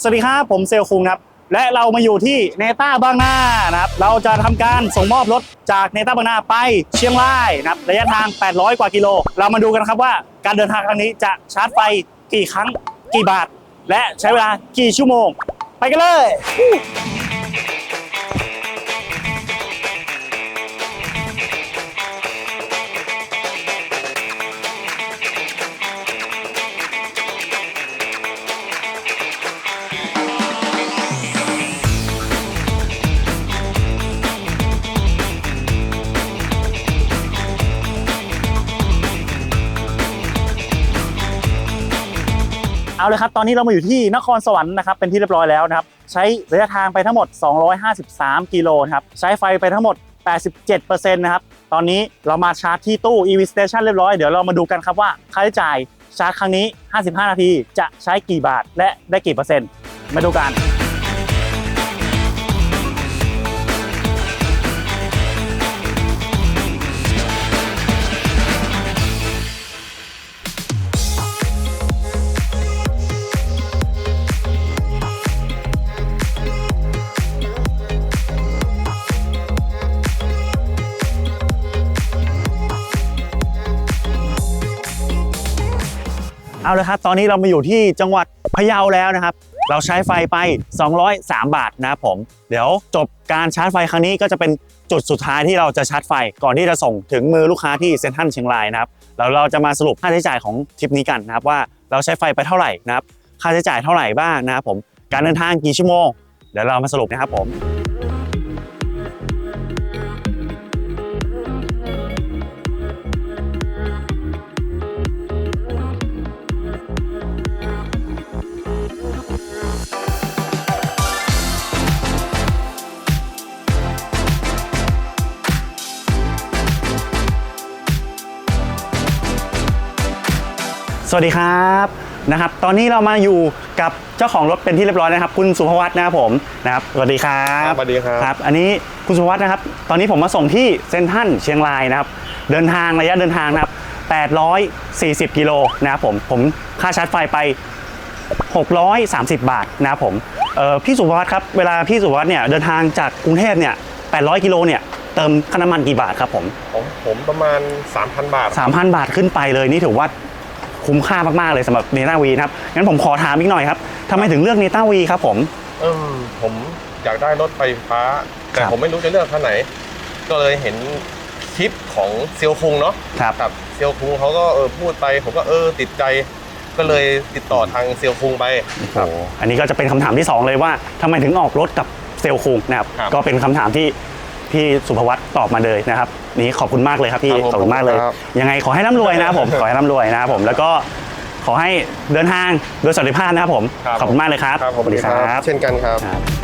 สวัสดีครับผมเซลคุงครับ และเรามาอยู่ที่เนต้าบางนานะครับ เราจะทำการส่งมอบรถจากเนต้าบางนาไปเชียงรายนะครับระยะทาง 800 กว่ากิโล เรามาดูกันครับว่าการเดินทางครั้งนี้จะชาร์จไฟกี่ครั้งกี่บาท และใช้เวลากี่ชั่วโมง ไปกันเลย เอาเลยครับ ตอนนี้เรามาอยู่ที่นครสวรรค์นะครับ เป็นที่เรียบร้อยแล้วนะครับ ใช้ระยะทางไปทั้งหมด 253 กิโลครับ ใช้ไฟไปทั้งหมด 87%นะครับ ตอนนี้เรามาชาร์จที่ตู้ EV Station เรียบร้อย เดี๋ยวเรามาดูกันครับว่าค่าใช้จ่ายชาร์จครั้งนี้ 55 นาที จะใช้กี่บาทและได้กี่เปอร์เซ็นต์ มาดูกัน เอาเลยครับ ตอนนี้เรามาอยู่ที่จังหวัดพะเยาแล้วนะครับ เราใช้ไฟไป 203 บาทนะครับผม เดี๋ยวจบการชาร์จไฟครั้งนี้ก็จะเป็นจุดสุดท้ายที่เราจะชาร์จไฟก่อนที่จะส่งถึงมือลูกค้าที่เซ็นทรัลเชียงรายนะครับแล้วเราจะมาสรุปค่าใช้จ่ายของทริปนี้กันนะครับว่าเราใช้ไฟไปเท่าไหร่นะครับ ค่าใช้จ่ายเท่าไหร่บ้างนะครับผม การเดินทางกี่ชั่วโมง เดี๋ยวเรามาสรุปนะครับผม สวัสดีครับนะครับ ตอนนี้เรามาอยู่กับเจ้าของรถเป็นที่เรียบร้อยนะครับ คุณสุภวัฒน์นะครับผมนะครับสวัสดีครับสวัสดีครับครับ อันนี้คุณสุภวัฒน์นะครับ ตอนนี้ผมมาส่งที่เซนทรัลเชียงรายนะครับ เดินทางระยะเดินทางนะครับ840กิโลนะครับผมผมค่าชาร์จไฟไป 630 บาทนะครับผมเอ่อพี่สุภวัฒน์ครับเวลาพี่สุภวัฒน์เนี่ยเดินทางจากกรุงเทพเนี่ย800กิโลเนี่ยเติมค่าน้ำมันกี่บาทครับผมของผมประมาณ 3,000 บาท 3,000 บาทขึ้นไปเลยนี่ถือว่า คุ้มค่ามากๆเลยสำหรับเนต้าวีนะครับงั้นผมขอถามอีกหน่อยครับทำไมถึงเลือกเนต้าวีครับผม เออผมอยากได้รถไฟฟ้า แต่ครับผมไม่รู้จะเลือกคันไหน ก็เลยเห็นคลิปของเซียวคุงเนาะครับกับเซียวคุงเขาก็เออพูดไป ผมก็เออติดใจก็เลยติดต่อทางเซียวคุงไป โอ้โหอันนี้ก็จะเป็นคำถามที่ 2 เลยว่าทำไมถึงออกรถกับเซลล์คุงนะครับ ครับก็เป็นคำถามที่ พี่สุภวัตตอบมาเลยนะครับ นี่ขอบคุณมากเลยครับพี่ครับผมขอบคุณมากเลยครับยังไงขอให้ร่ำรวยนะครับผมขอให้ร่ำรวยนะครับผมแล้วก็ขอให้เดินทางโดยสวัสดิภาพนะครับผมครับขอบคุณมากเลยครับครับผมสวัสดีครับ เช่นกันครับครับ